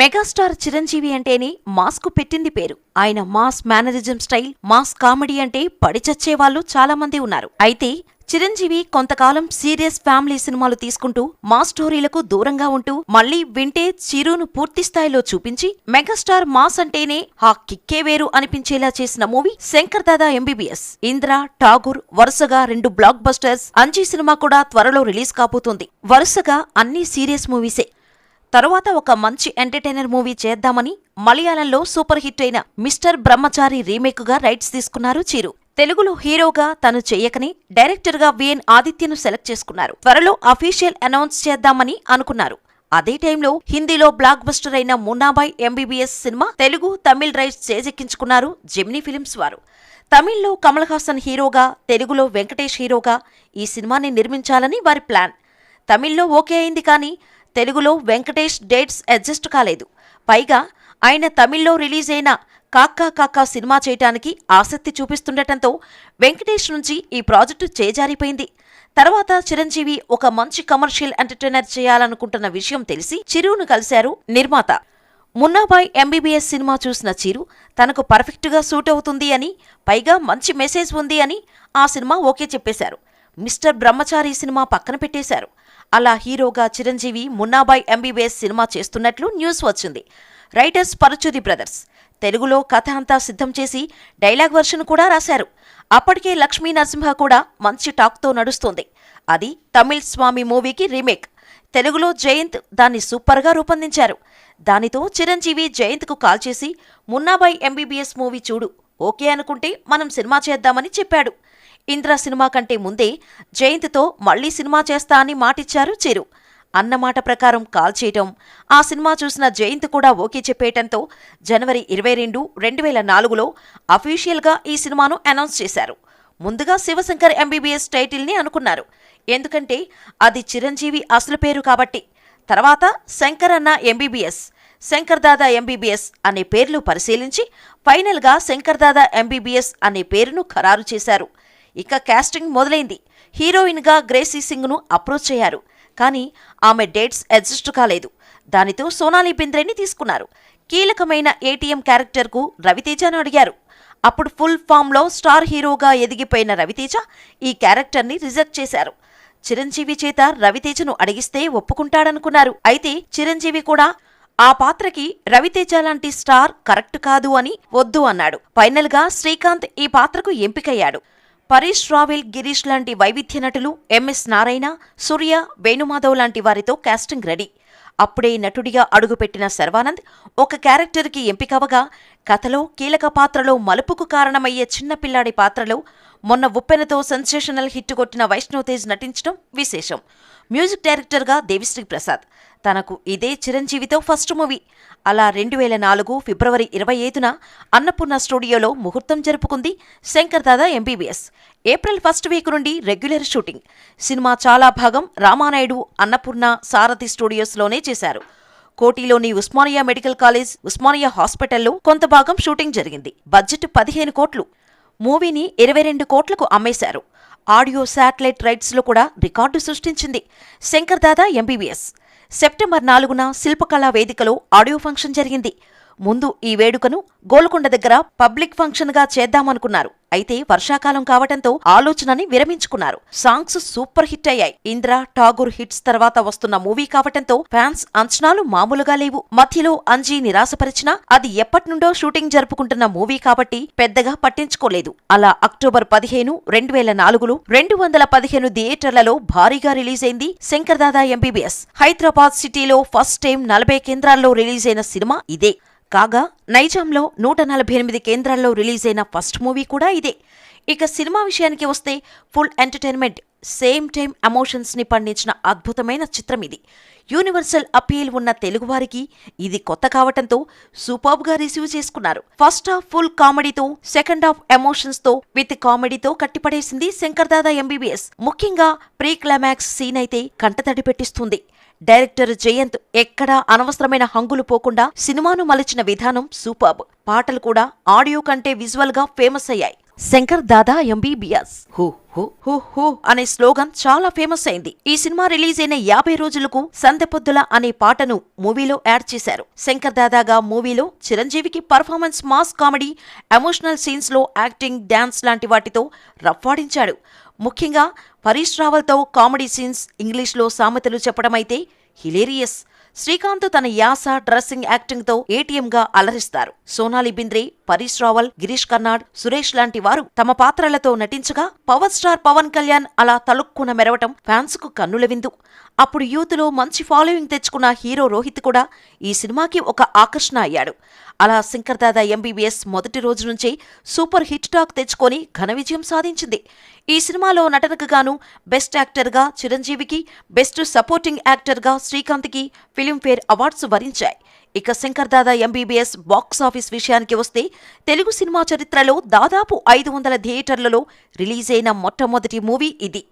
Megastar Chiranjeevi అంటేనే mask పెట్టింది పేరు. ఆయన mass mannerism style mass comedy అంటే పడిచచ్చే వాళ్ళు చాలా మంది ఉన్నారు. అయితే చిరంజీవి కొంతకాలం సీరియస్ ఫ్యామిలీ సినిమాలు తీసుకుంటూ మా స్టోరీలకు దూరంగా ఉంటూ మళ్ళీ వింటే చిరును పూర్తి స్థాయిలో చూపించి మెగాస్టార్ మాస్ అంటేనే ఆ కిక్కే వేరు అనిపించేలా చేసిన మూవీ శంకర్ దాదా ఎంబీబీఎస్ ఇంద్ర ఠాగూర్ వరుసగా రెండు బ్లాక్ బస్టర్స్ అంజీ సినిమా కూడా త్వరలో రిలీజ్ కాబోతోంది. వరుసగా అన్ని సీరియస్ మూవీసే. తరువాత ఒక మంచి ఎంటర్టైనర్ మూవీ చేద్దామని మలయాళంలో సూపర్ హిట్ అయిన మిస్టర్ బ్రహ్మచారి రీమేక్గా రైట్స్ తీసుకున్నారు చిరు. తెలుగులో హీరోగా తను చేయకని డైరెక్టర్గా విఎన్ ఆదిత్యను సెలెక్ట్ చేసుకున్నారు. త్వరలో అఫీషియల్ అనౌన్స్ చేద్దామని అనుకున్నారు. అదే టైంలో హిందీలో బ్లాక్ బస్టర్ అయిన మున్నాబాయ్ ఎంబీబీఎస్ సినిమా తెలుగు తమిళ్ రైట్స్ చేజెక్కించుకున్నారు జెమినీ ఫిలిమ్స్ వారు. తమిళ్ళో కమల్ హాసన్ హీరోగా తెలుగులో వెంకటేష్ హీరోగా ఈ సినిమాని నిర్మించాలని వారి ప్లాన్. తమిళ్ళో ఓకే అయింది కానీ తెలుగులో వెంకటేష్ డేట్స్ అడ్జస్ట్ కాలేదు. పైగా ఆయన తమిళ్ళో రిలీజ్ అయిన కాకా కాకా సినిమా చేయటానికి ఆసక్తి చూపిస్తుండటంతో వెంకటేష్ నుంచి ఈ ప్రాజెక్టు చేజారిపోయింది. తర్వాత చిరంజీవి ఒక మంచి కమర్షియల్ ఎంటర్టైనర్ చేయాలనుకుంటున్న విషయం తెలిసి చిరును కలిశారు నిర్మాత. మున్నాబాయ్ ఎంబీబీఎస్ సినిమా చూసిన చిరు తనకు పర్ఫెక్ట్గా సూట్ అవుతుంది అని పైగా మంచి మెసేజ్ ఉంది అని ఆ సినిమా ఓకే చెప్పేశారు. మిస్టర్ బ్రహ్మచారి సినిమా పక్కన పెట్టేశారు. అలా హీరోగా చిరంజీవి మున్నాబాయ్ ఎంబీబీఎస్ సినిమా చేస్తున్నట్లు న్యూస్ వచ్చింది. Writers Paruchuri brothers. తెలుగులో కథ అంతా సిద్ధం చేసి డైలాగ్ వర్షన్ కూడా రాశారు. అప్పటికే లక్ష్మీ నరసింహ కూడా మంచి టాక్తో నడుస్తోంది. అది తమిళ్ స్వామి మూవీకి రీమేక్. తెలుగులో జయంత్ దాన్ని సూపర్గా రూపొందించారు. దానితో చిరంజీవి జయంత్కు కాల్ చేసి మున్నాబాయ్ ఎంబీబీఎస్ మూవీ చూడు. ఓకే అనుకుంటే మనం సినిమా చేద్దామని చెప్పాడు. ఇంద్ర సినిమా కంటే ముందే జయంత్తో మళ్ళీ సినిమా చేస్తా అని మాటిచ్చారు చిరు. అన్నమాట ప్రకారం కాల్ చేయటం ఆ సినిమా చూసిన జయంత్ కూడా ఓకే చెప్పేయటంతో జనవరి ఇరవై రెండు రెండు వేల నాలుగులో అఫీషియల్గా ఈ సినిమాను అనౌన్స్ చేశారు. ముందుగా శివశంకర్ ఎంబీబీఎస్ టైటిల్ని అనుకున్నారు. ఎందుకంటే అది చిరంజీవి అసలు పేరు కాబట్టి. తర్వాత శంకర్ అన్న ఎంబీబీఎస్ శంకర్ దాదా ఎంబీబీఎస్ అనే పేర్లు పరిశీలించి ఫైనల్గా శంకర్ దాదా ఎంబీబీఎస్ అనే పేరును ఖరారు చేశారు. ఇక క్యాస్టింగ్ మొదలైంది. హీరోయిన్గా గ్రేసీ సింగ్ను అప్రోచ్ అయ్యారు కానీ ఆమె డేట్స్ అడ్జస్ట్ కాలేదు. దానితో సోనాలి బింద్రేని తీసుకున్నారు. కీలకమైన ఏటీఎం క్యారెక్టర్కు రవితేజను అడిగారు. అప్పుడు ఫుల్ ఫామ్లో స్టార్ హీరోగా ఎదిగిపోయిన రవితేజ ఈ క్యారెక్టర్ని రిజెక్ట్ చేశారు. చిరంజీవి చేత రవితేజను అడిగిస్తే ఒప్పుకుంటాడనుకున్నారు. అయితే చిరంజీవి కూడా ఆ పాత్రకి రవితేజ లాంటి స్టార్ కరెక్ట్ కాదు అని వద్దు అన్నాడు. ఫైనల్గా శ్రీకాంత్ ఈ పాత్రకు ఎంపికయ్యాడు. పరీష్ రావెల్ గిరీష్ లాంటి వైవిధ్య నటులు ఎంఎస్ నారాయణ సూర్య వేణుమాధవ్ లాంటి వారితో కాస్టింగ్ రెడీ. అప్పుడే నటుడిగా అడుగుపెట్టిన శర్వానంద్ ఒక క్యారెక్టర్కి ఎంపికవగా కథలో కీలక పాత్రలో మలుపుకు కారణమయ్యే చిన్నపిల్లాడి పాత్రలో మొన్న ఉప్పెనతో సెన్సేషనల్ హిట్ కొట్టిన వైష్ణవ్ నటించడం విశేషం. మ్యూజిక్ డైరెక్టర్గా దేవిశ్రీ ప్రసాద్. తనకు ఇదే చిరంజీవితో ఫస్ట్ మూవీ. అలా రెండు వేల నాలుగు ఫిబ్రవరి ఇరవై ఐదున అన్నపూర్ణ స్టూడియోలో ముహూర్తం జరుపుకుంది Shankar Dada MBBS April first week నుండి రెగ్యులర్ షూటింగ్. సినిమా చాలా భాగం రామానాయుడు అన్నపూర్ణ సారథి స్టూడియోస్లోనే చేశారు. కోటిలోని ఉస్మానియా మెడికల్ కాలేజ్ ఉస్మానియా హాస్పిటల్లో కొంత భాగం షూటింగ్ జరిగింది. బడ్జెట్ పదిహేను కోట్లు. మూవీని ఇరవై రెండు కోట్లకు అమ్మేశారు. ఆడియో శాటిలైట్ రైట్స్లో కూడా రికార్డు సృష్టించింది. శంకర్ దాదా ఎంబీబీఎస్ సెప్టెంబర్ నాలుగున శిల్పకళా వేదికలో ఆడియో ఫంక్షన్ జరిగింది. ముందు ఈ వేడుకను గోల్కొండ దగ్గర పబ్లిక్ ఫంక్షన్గా చేద్దామనుకున్నారు. అయితే వర్షాకాలం కావటంతో ఆలోచనని విరమించుకున్నారు. సాంగ్స్ సూపర్ హిట్ అయ్యాయి. ఇంద్ర ఠాగూర్ హిట్స్ తర్వాత వస్తున్న మూవీ కావటంతో ఫ్యాన్స్ అంచనాలు మామూలుగా లేవు. మధ్యలో అంజీ నిరాశపరిచినా అది ఎప్పటినుండో షూటింగ్ జరుపుకుంటున్న మూవీ కాబట్టి పెద్దగా పట్టించుకోలేదు. అలా అక్టోబర్ పదిహేను రెండు వేల నాలుగులో రెండు వందల పదిహేను థియేటర్లలో భారీగా రిలీజ్ అయింది శంకర్ దాదా ఎంబీబీఎస్ హైదరాబాద్ సిటీలో ఫస్ట్ టైం నలభై కేంద్రాల్లో రిలీజ్ అయిన సినిమా ఇదే. కాగా నైజాంలో నూట నలభై ఎనిమిది కేంద్రాల్లో రిలీజ్ అయిన ఫస్ట్ మూవీ కూడా ఇదే. ఇక సినిమా విషయానికి వస్తే ఫుల్ ఎంటర్టైన్మెంట్ సేమ్ టైం ఎమోషన్స్ని పండించిన అద్భుతమైన చిత్రం ఇది. యూనివర్సల్ అపీల్ ఉన్న తెలుగువారికి ఇది కొత్త కావటంతో సూపర్బ్గా రిసీవ్ చేసుకున్నారు. ఫస్ట్ హాఫ్ ఫుల్ కామెడీతో సెకండ్ హాఫ్ ఎమోషన్స్తో విత్ కామెడీతో కట్టిపడేసింది శంకర్ దాదా ఎంబీబీఎస్ ముఖ్యంగా ప్రీ క్లైమాక్స్ సీన్ అయితే కంటతడి పెట్టిస్తుంది. డైరెక్టర్ జయంత్ ఎక్కడా అనవసరమైన హంగులు పోకుండా సినిమాను మలిచిన విధానం సూపర్బ్. పాటలు కూడా ఆడియో కంటే విజువల్గా ఫేమస్ అయ్యాయి. శంకర్ దాదా ఎంబీబీఎస్ హు హు హు హు అనే స్లోగన్ చాలా ఫేమస్ అయింది. ఈ సినిమా రిలీజ్ అయిన యాభై రోజులకు సందెపొద్దుల అనే పాటను మూవీలో యాడ్ చేశారు. శంకర్ దాదాగా మూవీలో చిరంజీవికి పర్ఫార్మెన్స్ మాస్ కామెడీ ఎమోషనల్ సీన్స్లో యాక్టింగ్ డాన్స్ లాంటి వాటితో రఫ్వాడించాడు ముఖ్యంగా పరీష్ రావల్తో కామెడీ సీన్స్ ఇంగ్లీష్లో సామెతలు చెప్పడమైతే హిలేరియస్ శ్రీకాంత్ తన యాస డ్రెస్సింగ్ యాక్టింగ్తో గా అలరిస్తారు. సోనాలి బింద్రే పరీష్ రావల్ గిరీష్ కర్నాడ్ సురేష్ లాంటి వారు తమ పాత్రలతో నటించగా పవర్ స్టార్ పవన్ కళ్యాణ్ అలా తలుక్కున మెరవటం ఫ్యాన్స్కు కన్నుల విందు అప్పుడు యూత్లో మంచి ఫాలోయింగ్ తెచ్చుకున్న హీరో రోహిత్ కూడా ఈ సినిమాకి ఒక ఆకర్షణ అయ్యాడు. అలా శంకర్ దాదా ఎంబీబీఎస్ మొదటి రోజు నుంచే సూపర్ హిట్ టాక్ తెచ్చుకొని ఘన విజయం సాధించింది. ఈ సినిమాలో నటనకు గాను బెస్ట్ యాక్టర్గా చిరంజీవికి బెస్ట్ సపోర్టింగ్ యాక్టర్గా శ్రీకాంత్కి ఫిలింఫేర్ అవార్డ్స్ వరించాయి. ఇక Shankar Dada MBBS box office విషయానికి వస్తే తెలుగు సినిమా చరిత్రలో దాదాపు ఐదు వందల థియేటర్లలో రిలీజ్ అయిన మొట్టమొదటి మూవీ ఇది.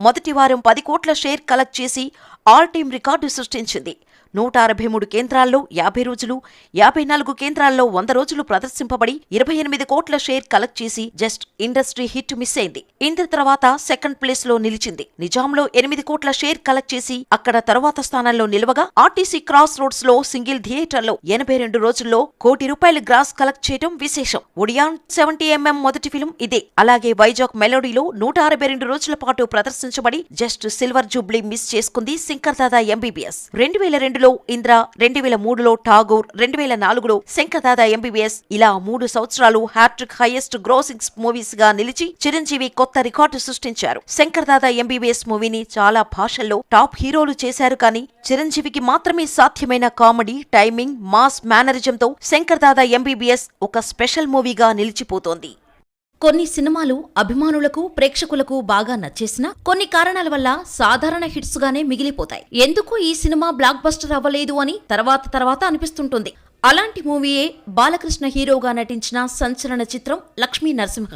మొదటి వారం పది కోట్ల షేర్ కలెక్ట్ చేసి ఆల్ టైమ్ రికార్డు సృష్టించింది. నూట అరవై మూడు కేంద్రాల్లో యాభై రోజులు యాభై నాలుగు కేంద్రాల్లో వంద రోజులు ప్రదర్శింపబడి ఇరవై ఎనిమిది కోట్ల షేర్ కలెక్ట్ చేసి జస్ట్ ఇండస్ట్రీ హిట్ మిస్ అయింది. ఇంద్ర తర్వాత సెకండ్ ప్లేస్లో నిలిచింది. నిజాంలో ఎనిమిది కోట్ల షేర్ కలెక్ట్ చేసి అక్కడ తరువాత స్థానంలో నిలవగా ఆర్టీసీ క్రాస్ రోడ్స్లో సింగిల్ థియేటర్లో ఎనభై రెండు రోజుల్లో కోటి రూపాయలు గ్రాస్ కలెక్ట్ చేయడం విశేషం. ఒడియాన్ సెవెంటీ ఎంఎం మొదటి ఫిల్మ్ ఇదే. అలాగే వైజాగ్ మెలోడీలో నూట అరవై రెండు రోజుల పాటు ప్రదర్శించబడి జస్ట్ సిల్వర్ జూబ్లీ మిస్ చేసుకుంది శంకర్ దాదా ఎంబీబీఎస్ రెండు వేల రెండులో ఇంద్ర రెండు వేల మూడులో ఠాగూర్ రెండు వేల నాలుగులో శంకర్ దాదా ఎంబీబీఎస్ ఇలా మూడు సంవత్సరాలు హ్యాట్రిక్ హైయెస్ట్ గ్రోసింగ్స్ మూవీస్గా నిలిచి చిరంజీవి కొత్త రికార్డు సృష్టించారు. శంకర్ దాదా ఎంబీబీఎస్ మూవీని చాలా భాషల్లో టాప్ హీరోలు చేశారు కానీ చిరంజీవికి మాత్రమే సాధ్యమైన కామెడీ టైమింగ్ మాస్ మేనరిజంతో శంకర్ దాదా ఎంబీబీఎస్ ఒక స్పెషల్ మూవీగా నిలిచిపోతోంది. కొన్ని సినిమాలు అభిమానులకు ప్రేక్షకులకు బాగా నచ్చేసినా కొన్ని కారణాల వల్ల సాధారణ హిట్స్ గానే మిగిలిపోతాయి. ఎందుకు ఈ సినిమా బ్లాక్ బస్టర్ అవ్వలేదు అని తర్వాత తర్వాత అనిపిస్తుంటుంది. అలాంటి మూవీయే బాలకృష్ణ హీరోగా నటించిన సంచలన చిత్రం లక్ష్మీ నరసింహ.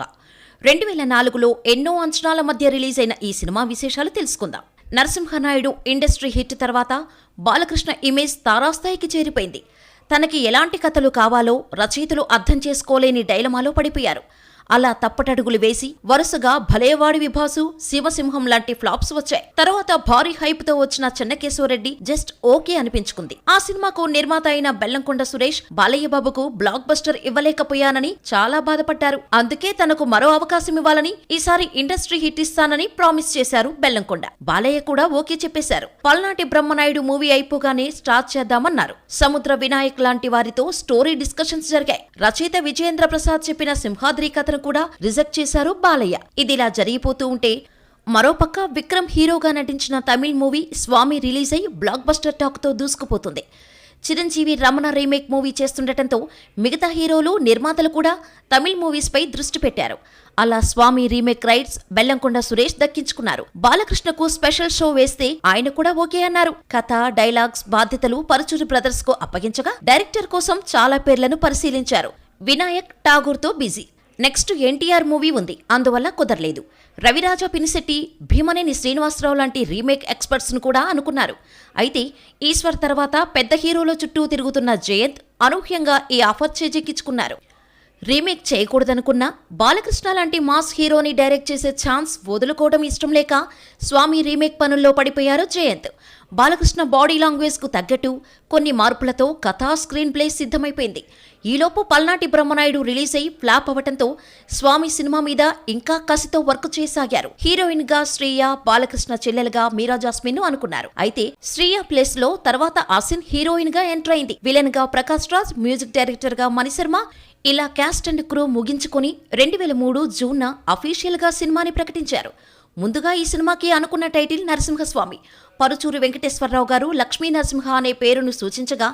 రెండు వేల నాలుగులో ఎన్నో అంచనాల మధ్య రిలీజ్ అయిన ఈ సినిమా విశేషాలు తెలుసుకుందాం. నరసింహనాయుడు ఇండస్ట్రీ హిట్ తర్వాత బాలకృష్ణ ఇమేజ్ తారాస్థాయికి చేరిపోయింది. తనకి ఎలాంటి కథలు కావాలో రచయితలు అర్థం చేసుకోలేని డైలమాలో పడిపోయారు. అలా తప్పటడుగులు వేసి వరుసగా భలేవాడి విభాసు శివసింహం లాంటి ఫ్లాప్స్ వచ్చాయి. తర్వాత భారీ హైప్తో వచ్చిన చెన్నకేశవరెడ్డి జస్ట్ ఓకే అనిపించుకుంది. ఆ సినిమాకు నిర్మాత అయిన బెల్లంకొండ సురేష్ బాలయ్య బాబుకు బ్లాక్ బస్టర్ ఇవ్వలేకపోయానని చాలా బాధపడ్డారు. అందుకే తనకు మరో అవకాశం ఇవ్వాలని ఈసారి ఇండస్ట్రీ హిట్ ఇస్తానని ప్రామిస్ చేశారు బెల్లంకొండ. బాలయ్య కూడా ఓకే చెప్పేశారు. పల్నాటి బ్రహ్మనాయుడు మూవీ అయిపోగానే స్టార్ట్ చేద్దామన్నారు. సముద్ర వినాయక్ లాంటి వారితో స్టోరీ డిస్కషన్స్ జరిగాయి. రచయిత విజయేంద్ర ప్రసాద్ చెప్పిన సింహాద్రి కథను కూడా రిజెక్ట్ చేశారు బాలయ్య. ఇదిలా జరిగిపోతూ ఉంటే మరోపక్క విక్రమ్ హీరోగా నటించిన తమిళ్ మూవీ స్వామి రిలీజ్ అయి బ్లాక్ బస్టర్ టాక్తో దూసుకుపోతుంది. చిరంజీవి రమణ రీమేక్ మూవీ చేస్తుండటంతో మిగతా హీరోలు నిర్మాతలు కూడా తమిళ్ మూవీస్పై దృష్టి పెట్టారు. అలా స్వామి రీమేక్ రైట్స్ బెల్లంకొండ సురేష్ దక్కించుకున్నారు. బాలకృష్ణకు స్పెషల్ షో వేస్తే ఆయన కూడా ఓకే అన్నారు. కథ డైలాగ్స్ బాధ్యతలు పరుచూరి బ్రదర్స్కు అప్పగించగా డైరెక్టర్ కోసం చాలా పేర్లను పరిశీలించారు. వినాయక్ ఠాగూర్తో బిజీ. నెక్స్ట్ ఎన్టీఆర్ మూవీ ఉంది. అందువల్ల కుదరలేదు. రవిరాజా పినిశెట్టి భీమనేని శ్రీనివాసరావు లాంటి రీమేక్ ఎక్స్పర్ట్స్ను కూడా అనుకున్నారు. అయితే ఈశ్వర్ తర్వాత పెద్ద హీరోల చుట్టూ తిరుగుతున్న జయంత్ అనూహ్యంగా ఈ ఆఫర్ చేజెక్కించుకున్నారు. రీమేక్ చేయకూడదనుకున్నా బాలకృష్ణ లాంటి మాస్ హీరోని డైరెక్ట్ చేసే ఛాన్స్ వదులుకోవడం ఇష్టం లేక స్వామి రీమేక్ పనుల్లో పడిపోయారు జయంత్. బాలకృష్ణ బాడీ లాంగ్వేజ్కు తగ్గట్టు కొన్ని మార్పులతో కథా స్క్రీన్ ప్లే సిద్ధమైపోయింది. ఈలోపు పల్నాటి బ్రహ్మనాయుడు రిలీజ్ అయి ఫ్లాప్ అవ్వటంతో స్వామి సినిమా మీద ఇంకా కసితో వర్క్ చేసాగారు. హీరోయిన్గా శ్రీయ బాలకృష్ణ చెల్లెలుగా మీరా జాస్మిన్ను అనుకున్నారు. అయితే శ్రీయ ప్లేస్లో తర్వాత ఆసిన్ హీరోయిన్గా ఎంటర్ అయింది. విలన్గా ప్రకాష్ రాజ్ మ్యూజిక్ డైరెక్టర్గా మణిశర్మ ఇలా క్యాస్ట్ అండ్ క్రూ ముగించుకొని రెండు వేల మూడు జూన్న అఫీషియల్గా సినిమాని ప్రకటించారు. ముందుగా ఈ సినిమాకి అనుకున్న టైటిల్ నరసింహస్వామి. పరుచూరి వెంకటేశ్వరరావు గారు లక్ష్మీ నరసింహ అనే పేరును సూచించగా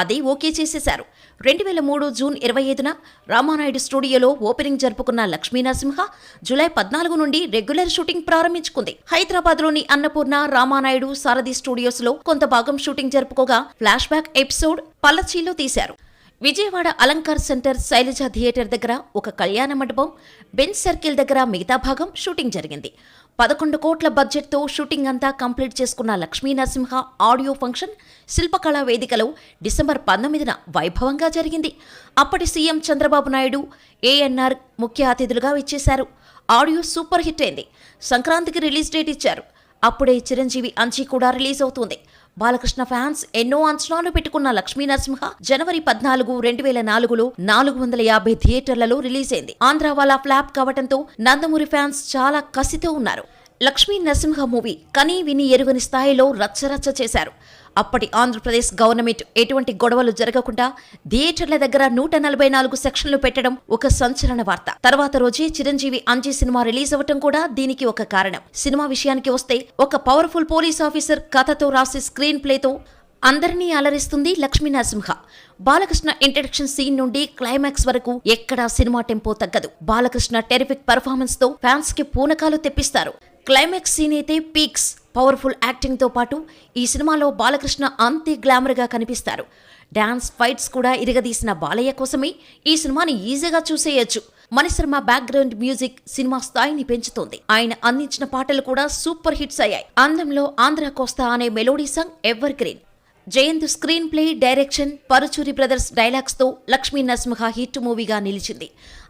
అదే ఓకే చేసేశారు. రెండు వేల మూడు జూన్ ఇరవై ఐదున రామానాయుడు స్టూడియోలో ఓపెనింగ్ జరుపుకున్న లక్ష్మీనరసింహ జూలై పద్నాలుగు నుండి రెగ్యులర్ షూటింగ్ ప్రారంభించుకుంది. హైదరాబాద్లోని అన్నపూర్ణ రామానాయుడు సారథి స్టూడియోస్లో కొంత భాగం షూటింగ్ జరుపుకోగా ఫ్లాష్ బ్యాక్ ఎపిసోడ్ పల్లచీలో తీశారు. విజయవాడ అలంకార్ సెంటర్ శైలజ థియేటర్ దగ్గర ఒక కళ్యాణ మండపం బెంచ్ సర్కిల్ దగ్గర మిగతా భాగం షూటింగ్ జరిగింది. పదకొండు కోట్ల బడ్జెట్తో షూటింగ్ అంతా కంప్లీట్ చేసుకున్న లక్ష్మీ నరసింహ ఆడియో ఫంక్షన్ శిల్పకళా వేదికలో డిసెంబర్ పంతొమ్మిదిన వైభవంగా జరిగింది. అప్పటి సీఎం చంద్రబాబు నాయుడు ఏఎన్ఆర్ ముఖ్య అతిథులుగా ఇచ్చేశారు ఆడియో సూపర్ హిట్ అయింది. సంక్రాంతికి రిలీజ్ డేట్ ఇచ్చారు. అప్పుడే చిరంజీవి అంచి కూడా రిలీజ్ అవుతుంది. బాలకృష్ణ ఫ్యాన్స్ ఎన్నో అంచనాలు పెట్టుకున్న లక్ష్మీ నరసింహ జనవరి పద్నాలుగు రెండు వేల నాలుగులో నాలుగు వందల యాభై థియేటర్లలో రిలీజ్ అయింది. ఆంధ్ర ఫ్లాప్ కావడంతో నందమూరి ఫ్యాన్స్ చాలా కసితో ఉన్నారు. లక్ష్మీ నరసింహ మూవీ కనీ విని ఎరుగని స్థాయిలో రచ్చరచ్చ చేశారు. అప్పటి ఆంధ్రప్రదేశ్ గవర్నమెంట్ ఎటువంటి గొడవలు జరగకుండా థియేటర్ల దగ్గర నూట నలభై నాలుగు సెక్షన్లు పెట్టడం ఒక సంచలన వార్త. తర్వాత రోజే చిరంజీవి అంజీ సినిమా రిలీజ్ అవ్వటం కూడా దీనికి ఒక కారణం. సినిమా విషయానికి వస్తే ఒక పవర్ఫుల్ పోలీస్ ఆఫీసర్ కథతో రాసి స్క్రీన్ ప్లేతో అందరినీ అలరిస్తుంది లక్ష్మీ నరసింహ బాలకృష్ణ ఇంట్రడక్షన్ సీన్ నుండి క్లైమాక్స్ వరకు ఎక్కడా సినిమా టెంపో తగ్గదు. బాలకృష్ణ టెరిఫిక్ పర్ఫార్మెన్స్తో ఫ్యాన్స్కి పూనకాలు తెప్పిస్తారు. క్లైమాక్స్ సీన్ అయితే పీక్స్. పవర్ఫుల్ యాక్టింగ్తో పాటు ఈ సినిమాలో బాలకృష్ణ అంతే గ్లామర్గా కనిపిస్తారు. డాన్స్ ఫైట్స్ కూడా ఇరగదీసిన బాలయ్య కోసమే ఈ సినిమాని ఈజీగా చూసేయొచ్చు. మణిశర్మ బ్యాక్గ్రౌండ్ మ్యూజిక్ సినిమా స్థాయిని పెంచుతోంది. ఆయన అందించిన పాటలు కూడా సూపర్ హిట్స్ అయ్యాయి. అందంలో ఆంధ్ర కోస్తా అనే melody song evergreen Jayant screen play direction Paruchuri brothers డైలాగ్స్తో Lakshmi Narasimha hit మూవీగా నిలిచింది.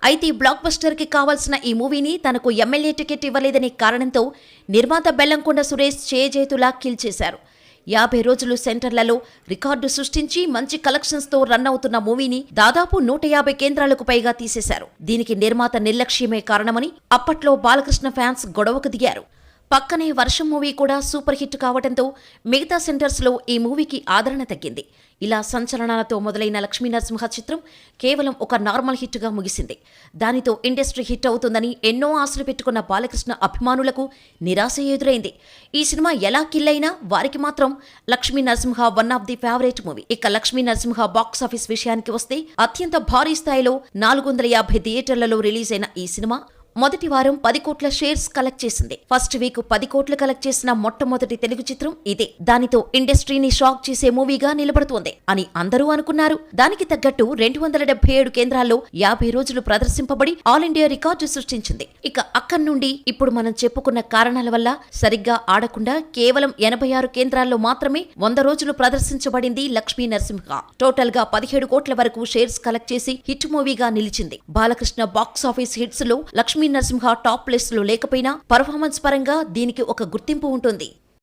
అయితే బ్లాక్ బస్టర్కి కావాల్సిన ఈ మూవీని తనకు ఎమ్మెల్యే టికెట్ ఇవ్వలేదనే కారణంతో నిర్మాత బెల్లంకొండ సురేష్ చేజేతులా కిల్ చేశారు. యాభై రోజులు సెంటర్లలో రికార్డు సృష్టించి మంచి కలెక్షన్స్తో రన్ అవుతున్న మూవీని దాదాపు నూట యాభై కేంద్రాలకు పైగా తీసేశారు. దీనికి నిర్మాత నిర్లక్ష్యమే కారణమని అప్పట్లో బాలకృష్ణ ఫ్యాన్స్ గొడవకు దిగారు. పక్కనే వర్షం మూవీ కూడా సూపర్ హిట్ కావడంతో మిగతా సెంటర్స్లో ఈ మూవీకి ఆదరణ తగ్గింది. ఇలా సంచలనాలతో మొదలైన లక్ష్మీనరసింహ చిత్రం కేవలం ఒక నార్మల్ హిట్గా ముగిసింది. దానితో ఇండస్ట్రీ హిట్ అవుతుందని ఎన్నో ఆశలు పెట్టుకున్న బాలకృష్ణ అభిమానులకు నిరాశ ఎదురైంది. ఈ సినిమా ఎలా కిల్లైనా వారికి మాత్రం Lakshmi Narasimha one of the favourite movie. ఇక లక్ష్మీ నరసింహ బాక్స్ ఆఫీస్ విషయానికి వస్తే అత్యంత భారీ స్థాయిలో నాలుగు వందల యాభై థియేటర్లలో రిలీజ్ అయిన ఈ సినిమా మొదటి వారం పది కోట్ల షేర్స్ కలెక్ట్ చేసింది. ఫస్ట్ వీక్ పది కోట్లు కలెక్ట్ చేసిన మొట్టమొదటి తెలుగు చిత్రం ఇదే. దానితో ఇండస్ట్రీని షాక్ చేసే మూవీగా నిలబడుతోంది అని అందరూ అనుకున్నారు. దానికి తగ్గట్టు రెండు వందల డెబ్బై ఏడు కేంద్రాల్లో యాభై రోజులు ప్రదర్శింపబడి ఆల్ ఇండియా రికార్డు సృష్టించింది. ఇక అక్కడి నుండి ఇప్పుడు మనం చెప్పుకున్న కారణాల వల్ల సరిగ్గా ఆడకుండా కేవలం ఎనభై ఆరు కేంద్రాల్లో మాత్రమే వంద రోజులు ప్రదర్శించబడింది లక్ష్మీ నరసింహ. టోటల్గా పదిహేడు కోట్ల వరకు షేర్స్ కలెక్ట్ చేసి హిట్ మూవీగా నిలిచింది. బాలకృష్ణ బాక్స్ ఆఫీస్ హిట్స్లో లక్ష్మీ నరసింహ టాప్ లిస్ట్లో లేకపోయినా పర్ఫార్మెన్స్ పరంగా దీనికి ఒక గుర్తింపు ఉంటుంది.